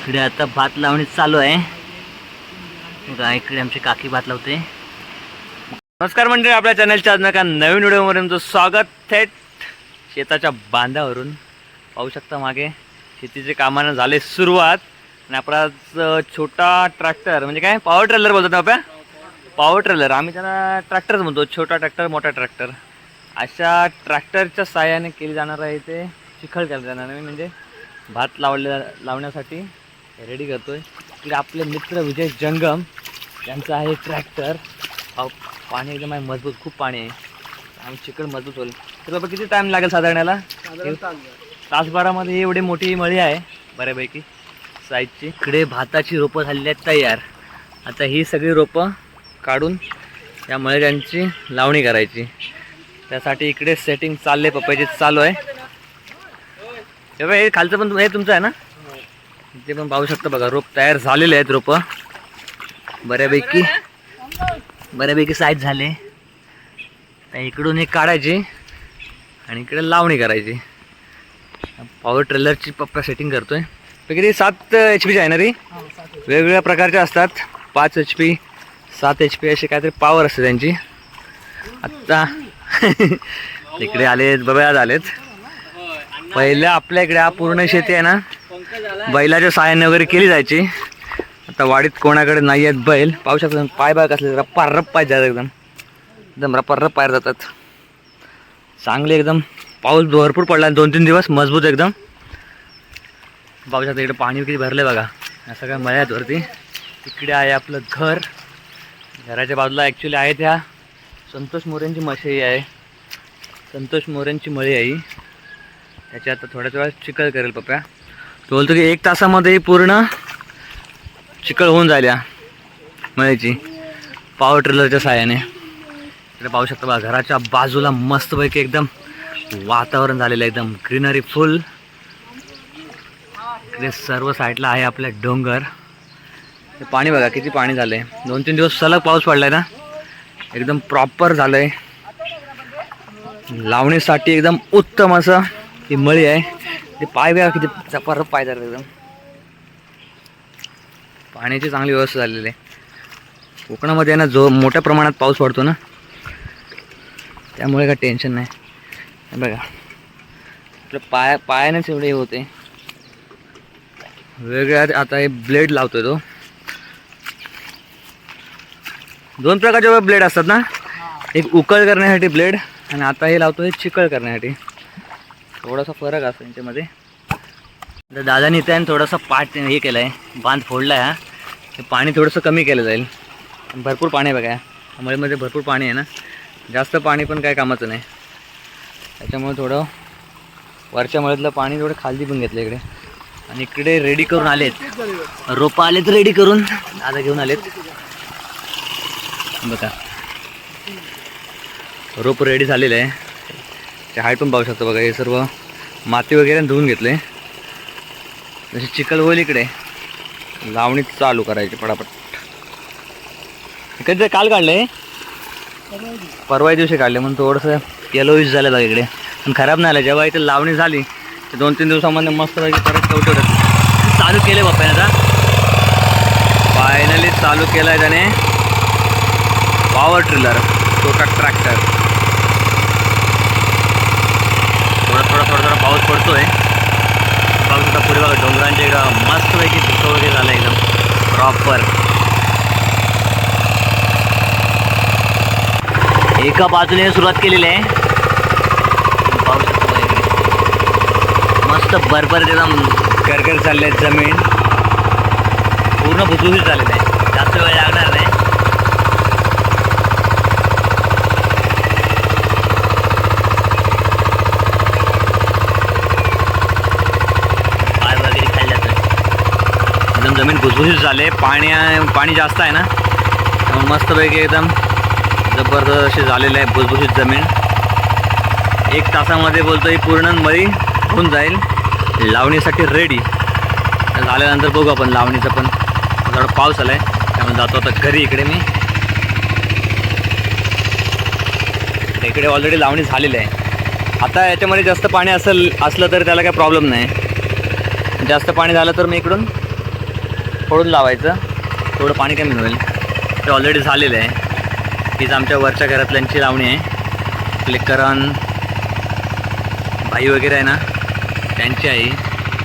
इकडे आता भात लावणी चालू आहे. बघा इकडे आमची काकी भात लावते. नमस्कार मंडळी आपल्या चॅनलच्या आज नका नवीन व्हिडिओमध्ये तुमचं स्वागत. थेट शेताच्या बांधावरून. पाहू शकता मागे शेतीचे कामानं झाले सुरुवात. आणि आपला आज छोटा ट्रॅक्टर म्हणजे काय? पॉवर ट्रेलर बोलतो ना आपल्या? पॉवर ट्रेलर आम्ही त्याला ट्रॅक्टरच म्हणतो छोटा ट्रॅक्टर मोठा ट्रॅक्टर अशा ट्रॅक्टरच्या सहाय्याने केली जाणार आहे ते चिखल केलं जाणार म्हणजे भात लावले लावण्यासाठी. रेडी करतोय. इकडे आपले मित्र विजय जंगम यांचा आहे ट्रॅक्टर पाणी एकदम आहे मजबूत खूप पाणी आहे. आम्ही चिकन मजबूत होईल. तर बाबा किती टाईम लागेल साधारण याला तासभरामध्ये एवढी मोठी मळी आहे बऱ्यापैकी. साईजची इकडे भाताची रोपं झालेली आहेत तयार. आता ही सगळी रोपं काढून या मळ्यांची लावणी करायची. त्यासाठी इकडे सेटिंग चालले पप्पाची चालू आहे. हे हे खालचं पण हे तुमचं आहे ना? ते पण पाहू शकता बघा रोप तयार झालेले आहेत रोपं. बऱ्यापैकी बऱ्यापैकी साईज झाले. तर इकडून एक काढायची आणि इकडे लावणी करायची. पॉवर ट्रेलरची पप्पा सेटिंग करतोय. तर किती सात एच पीची आहे ना रे? वेगवेगळ्या प्रकारच्या असतात. पाच एच पी सात एच पी असे काहीतरी पॉवर असते त्यांची. आत्ता इकडे आलेत बब्यात आलेत. पहिलं आपल्या इकडे हा पूर्ण शेती आहे ना? बैलाच्या साहाय्याने वगैरे केली जायची. आता वाडीत कोणाकडे नाही आहेत बैल. पाहू शकता पाय बाय कसले रप्पा रप पाय जातात एकदम. एकदम रप्पा रप पाय जातात. चांगले एकदम. पाऊस भरपूर पडला दोन तीन दिवस मजबूत एकदम. पाहू शकता इकडे पाणी किती भरले बघा. या सगळ्या मळ्यात वरती. तिकडे आहे आपलं घर. घराच्या बाजूला ॲक्च्युली आहे त्या संतोष मोरेंची मशाई आहे. संतोष मोरेंची मळी आहे ही. आता थोड्याच वेळात चिखल करेल पप्प्या बोलतो की एक तासामध्ये पूर्ण चिकळ होऊन झाल्या मळ्याची मळीची ट्रिलरच्या ट्रेलरच्या साहाय्याने इकडे पाहू शकता बघा घराच्या बाजूला मस्तपैकी एकदम वातावरण झालेलं आहे एकदम ग्रीनरी फुल इकडे सर्व साईडला आहे आपल्या डोंगर. पाणी बघा किती पाणी झालं आहे दोन तीन दिवस सलग पाऊस पडला आहे ना. एकदम प्रॉपर झालं आहे लावणीसाठी एकदम उत्तम असं ही मळी आहे. ते पाय बघा किती चपार पाय झाले एकदम. पाण्याची चांगली व्यवस्था झालेली आहे. कोकणामध्ये ना जो मोठ्या प्रमाणात पाऊस पडतो ना त्यामुळे काय टेन्शन नाही. हे बघा. आपल्या पाया पायानेच एवढे हे होते. वेगळ्या आता हे ब्लेड लावतोय तो. दोन प्रकारचे ब्लेड असतात ना? एक उकळ करण्यासाठी ब्लेड आणि आता हे लावतो हे चिकळ करण्यासाठी. थोडासा फरक असतो यांच्यामध्ये. तर दादाने इथे आहे थोडासा पाट हे केलं आहे बांध फोडला आहे हा. हे पाणी थोडंसं कमी केलं जाईल. भरपूर पाणी आहे बघा मळीमध्ये भरपूर पाणी आहे ना. जास्त पाणी पण काय कामाचं नाही. त्याच्यामुळे थोडं वरच्या मळ्यातलं पाणी थोडं खालती पण घेतलं इकडे. आणि इकडे रेडी करून आलेत. रोपं आलेत रेडी करून. दादा घेऊन आलेत. बघा. रोप रेडी झालेलं आहे. ते हाईट पण पाहू शकतो बघा हे सर्व माती वगैरे धुवून घेतले. जसे चिखल होईल इकडे लावणी चालू करायची पटापट. कधी काल काढले परवा दिवशी काढले म्हणून थोडंसं येलोईश झालं बघा इकडे. पण खराब नाही आलं जेव्हा इथे लावणी झाली तर दोन तीन दिवसामध्ये मस्त पैकी परत कवटवत चालू केले बाप्पाने आता फायनली चालू केलं आहे त्याने. पॉवर ट्रिलर छोटा ट्रॅक्टर थोडा थोडा पडतो आहे पाऊस पडतोय आता पुढे बघा डोंगरांच्या इकडं मस्तपैकी धुकं वगैरे झालं एकदम. प्रॉपर एका बाजूने सुरुवात केलेली आहे. पाहू शकतो इकडे मस्त बरबर एकदम गरगर चालले आहेत जमीन. पूर्ण भुसभुशीत झालेलं आहे जास्त वेळ लागणार नाही पाय वगैरे खाली जातोय एकदम जमीन भुसभुशीत झाले. पाणी पाणी जास्त आहे ना? मस्तपैकी एकदम जबरदस्त असे झालेलं आहे भुसभुशीत जमीन. एक तासामध्ये बोलतो ही पूर्ण मळी होऊन जाईल. लावणीसाठी रेडी झाल्यानंतर बघू आपण लावणीचं पण. थोडा पाऊस आला आहे त्यामुळे जातो आता घरी इकडे मी. इकडे ऑलरेडी लावणी झालेली आहे. आता याच्यामध्ये जास्त पाणी असेल असलं तर त्याला काही प्रॉब्लेम नाही. जास्त पाणी झालं तर मी इकडून फोडून लावायचं. थोडं पाणी कमी होईल. ते ऑलरेडी झालेलं आहे. हीच आमच्या वरच्या घरातल्यांची लावणी आहे. आपले करण भाई वगैरे आहे ना त्यांची आहे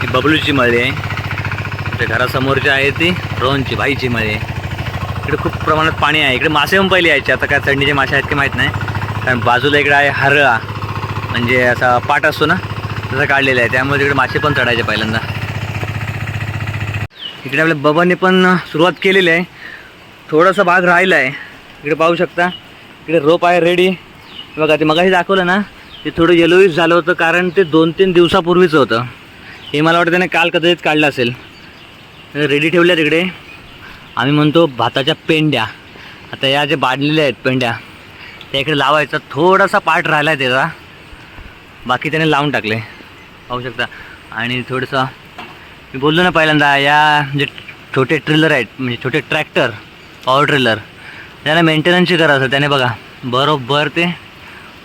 ती बबलूची मळी आहे. आमच्या घरासमोरची आहे ती रोहनची भाईची मळी आहे. इकडे खूप प्रमाणात पाणी आहे. इकडे मासे पण पहिले यायचे. आता काय थंडीचे मासे आहेत की माहीत नाही. कारण बाजूला इकडे आहे हरळा. म्हणजे असा पाट असतो ना तसा काढलेला आहे. त्यामुळे तिकडे मासे पण चढायचे पहिल्यांदा. इकडे आपल्या बबाने पण सुरुवात केलेली आहे. थोडासा भाग राहिला आहे. इकडे पाहू शकता. इकडे रोप आहे रेडी बघा ते मगाशी दाखवलं ना ते थोडं येलोईश झालं होतं कारण ते दोन तीन दिवसापूर्वीचं होतं. हे मला वाटतं त्याने काल कदाचित काढलं असेल. रेडी ठेवल्या तिकडे आम्ही म्हणतो भाताच्या पेंड्या. आता या जे बांधलेल्या आहेत पेंड्या त्या इकडे लावायचा. थोडासा पार्ट राहिला आहे त्याचा. बाकी त्याने लावून टाकले. पाहू शकता. आणि थोडंसं मी बोललो ना पहिल्यांदा या जे छोटे ट्रेलर आहेत म्हणजे छोटे ट्रॅक्टर पॉवर ट्रेलर त्यांना मेंटेनन्सची गरज असते त्याने बघा बरोबर ते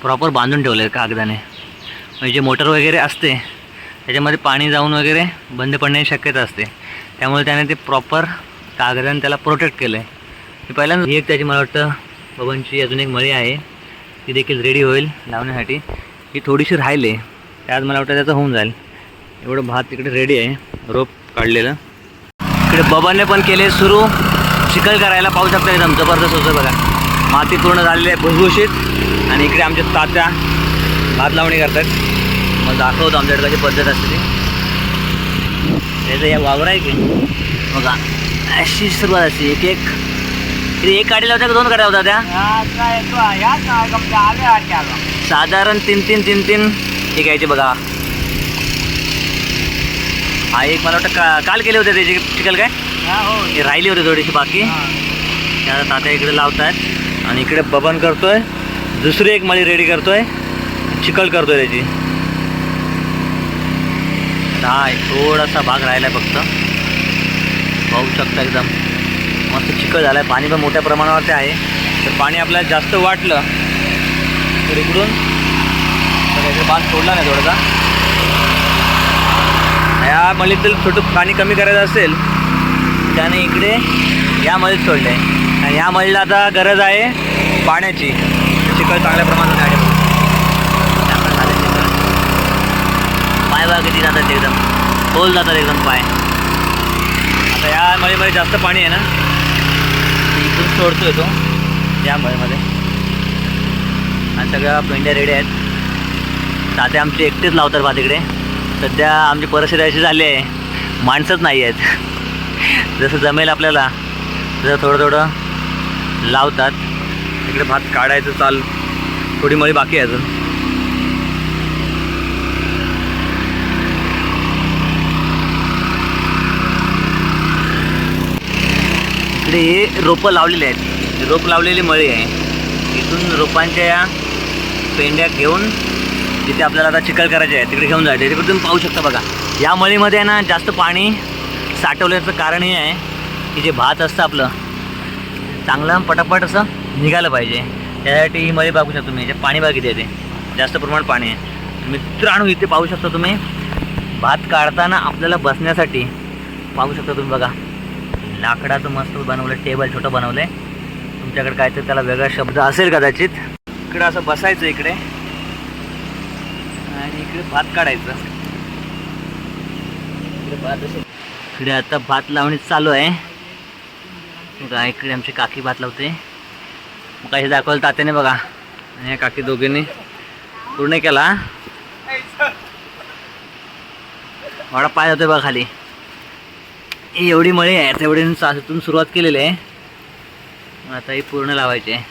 प्रॉपर बांधून ठेवले कागदाने. म्हणजे जे मोटर वगैरे असते त्याच्यामध्ये पाणी जाऊन वगैरे बंद पडण्याची शक्यता असते. त्यामुळे त्याने ते प्रॉपर कागदाने त्याला प्रोटेक्ट केलं आहे मी पहिल्यांदा ही एक त्याची मला वाटतं बबनची अजून एक मळी आहे. ती देखील रेडी होईल लावण्यासाठी. ही थोडीशी राहिली त्यात मला वाटतं त्याचं होऊन जाईल. एवढं भात तिकडे रेडी आहे. रोप काढलेलं. इकडे बबांनी पण केले सुरू. चिखल करायला पाहू शकता एकदम जबरदस्त होतं बघा. माती पूर्ण झालेली आहे भुसभुशीत. आणि इकडे आमच्या तात्या भात लावणी करतात. मग दाखवतो आमच्याकडे कशी पद्धत असते ती. त्याचं या वावर आहे की बघा. अशी सुरुवात असते एक एक. एक काढीला होत्या का दोन काढ्या होत्या त्या? साधारण तीन तीन तीन तीन. हे घ्यायचे बघा. हा एक मला वाटतं का काल केले होते त्याची चिकल काय? ती राहिली होती थोडीशी बाकी. त्या तात्या इकडे लावत आहेत आणि इकडे बबन करतोय. दुसरी एक मळी रेडी करतोय. चिकल करतोय त्याची. हा थोडासा भाग राहिला आहे फक्त. पाहू शकता एकदम. मस्त चिकल झाला आहे पाणी पण मोठ्या प्रमाणावरती आहे. तर पाणी आपल्याला जास्त वाटलं तर इकडून तर इकडे बांध सोडला नाही थोडासा. या मळीतील छोटं पाणी कमी करायचं असेल त्याने इकडे या मलीत सोडलं आहे आणि या मळीला आता गरज आहे पाण्याची. चिखल चांगल्या प्रमाणात आहे चिखल. पाय बा किती जातात एकदम. खोल जातात एकदम पाय. आता या मळीमध्ये जास्त पाणी आहे ना इथून सोडतोय तो या मळीमध्ये. आणि सगळ्या पेंड्या रेडी आहेत. तात्या आमचे एकटेच लावतात बा तिकडे. सध्या आमची परिस्थिती अशी झाली आहे. माणसंच नाही आहेत. जसं जमेल आपल्याला तसं थोडं थोडं लावतात. तिकडे भात काढायचं चाल थोडी मळी बाकी आहे अजून. इकडे हे रोपं लावलेली आहेत. रोप लावलेली मळी आहे. इथून रोपांच्या या पेंड्या घेऊन तिथे आपल्याला आता चिखल करायचे आहे. तिकडे घेऊन जायचं तिकडे तुम्ही पाहू शकता बघा. या मळीमध्ये आहे ना जास्त पाणी साठवल्याचं कारण हे आहे की जे भात असतं आपलं चांगलं पटापट असं निघालं पाहिजे. त्यासाठी ही मळी बघू शकता तुम्ही. याचे पाणी बाग किती ते. जास्त प्रमाणात पाणी आहे. मित्रांनो इथे पाहू शकता तुम्ही भात काढताना आपल्याला बसण्यासाठी पाहू शकता तुम्ही बघा. लाकडाचं मस्त बनवलं टेबल छोटं बनवलं आहे तुमच्याकडे काय तर त्याला वेगळा शब्द असेल कदाचित. इकडं असं बसायचं इकडे. आणि इकडे भात काढायचं. इकडे भात इकडे आता भात लावणे चालू आहे. बघा इकडे आमची काकी भात लावते. मग काही दाखवलं तात्याने बघा. आणि ह्या काकी दोघींनी पूर्ण केला. वाडा पाय होतोय बघा खाली. एवढी मळी आहे तेवढी सासून सुरुवात केलेली आहे. आता ही पूर्ण लावायची आहे.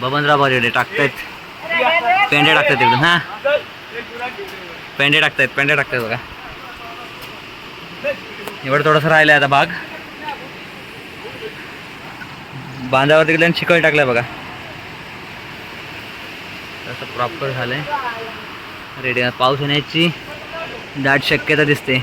बबनराव भारी टाकतायत. पेंडे टाकतात एकदम हां पेंडे टाकतायत पेंडे टाकतायत बघा एवढं थोडंसं राहिलं आता भाग बांधावर तिकडे चिकल टाकलाय बघा तसं प्रॉपर झालंय रेडी पाऊस येण्याची दाट शक्यता दिसते